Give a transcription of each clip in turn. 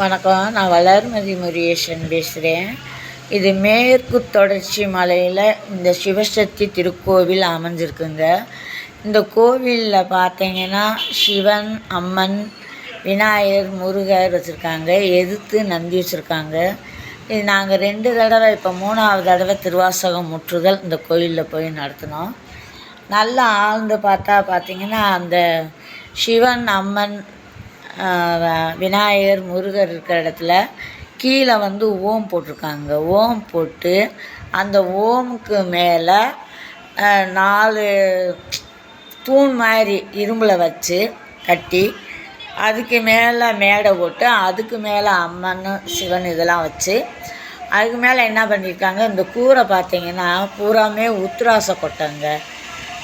வணக்கம். நான் வளர்மதி முருகேசன் பேசுகிறேன் இது மேற்கு தொடர்ச்சி மலையில் இந்த சிவசக்தி திருக்கோவில் அமைஞ்சிருக்குங்க. இந்த கோவிலில் பார்த்தீங்கன்னா சிவன் அம்மன் விநாயகர் முருகர் வச்சுருக்காங்க. எதிர்த்து நந்தி வச்சுருக்காங்க? இது நாங்கள் ரெண்டு தடவை இப்போ மூணாவது தடவை திருவாசகம் முற்றுதல் இந்த கோயிலில் போய் நடத்தினோம். நல்லா ஆழ்ந்து பார்த்தா பார்த்திங்கன்னா அந்த சிவன் அம்மன் விநாயகர் முருகர் இருக்கிற இடத்துல கீழே வந்து ஓம் போட்டிருக்காங்க. ஓம் போட்டு அந்த ஓமுக்கு மேலே நாலு தூண் மாதிரி இரும்பில் வச்சு கட்டி அதுக்கு மேலே மேடை போட்டு அதுக்கு மேலே அம்மன் சிவன் இதெல்லாம் வச்சு அதுக்கு மேலே என்ன பண்ணியிருக்காங்க இந்த கூரை பார்த்தீங்கன்னா பூராமே உத்ராச கொட்டைங்க.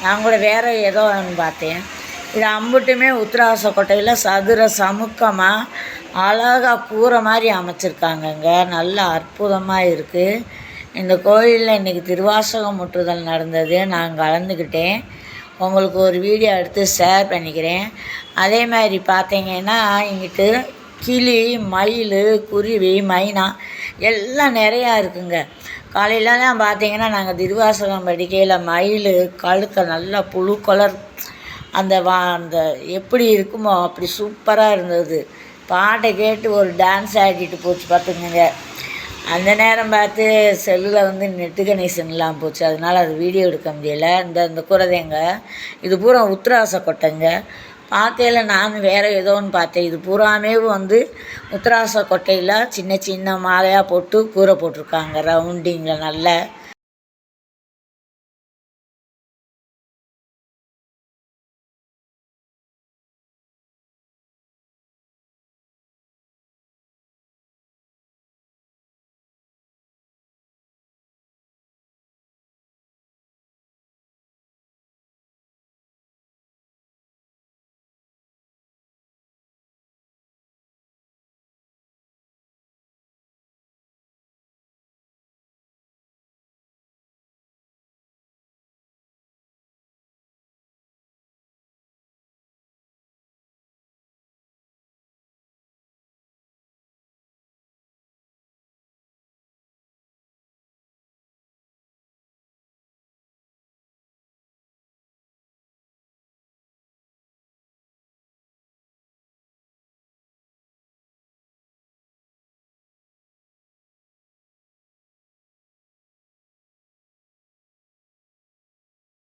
நான் கூட வேறு ஏதோ ஒன்று பார்த்தேன். இது அம்புட்டுமே உத்தராச கொட்டையில் சதுர சமுக்கமாக அழகாக கூரை மாதிரி அமைச்சிருக்காங்கங்க. நல்ல அற்புதமாக இருக்குது இந்த கோயிலில் இன்றைக்கி திருவாசகம் முற்றுதல் நடந்தது. நான் கலந்துக்கிட்டேன் உங்களுக்கு ஒரு வீடியோ எடுத்து ஷேர் பண்ணிக்கிறேன். அதே மாதிரி பார்த்தீங்கன்னா இங்கிட்டு கிளி மயில் குருவி மைனா எல்லாம் நிறையா இருக்குங்க. காலையிலலாம் பார்த்தீங்கன்னா நாங்கள் திருவாசகம் படிக்கையில் மயில் கழுத்தை நல்லா புழு கலர் அந்த வா அந்த எப்படி இருக்குமோ அப்படி சூப்பராக இருந்தது. பாட்டை கேட்டு ஒரு டான்ஸ் ஆடிட்டு போச்சு பார்த்துக்கோங்க அந்த நேரம் பார்த்து செல்லில் வந்து நெட்டு கணேசன் இல்லாமல் போச்சு. அதனால் அது வீடியோ எடுக்க முடியலை. இந்த இந்த குறதைங்க இது பூரா உத்ராச கொட்டைங்க. பார்க்கையில் நான் வேறு ஏதோ ஒன்று பார்த்தேன். இது பூராமே வந்து உத்ராச கொட்டையில் சின்ன சின்ன மாலையாக போட்டு கூரை போட்டிருக்காங்க. ரவுண்டிங்கில் நல்லா.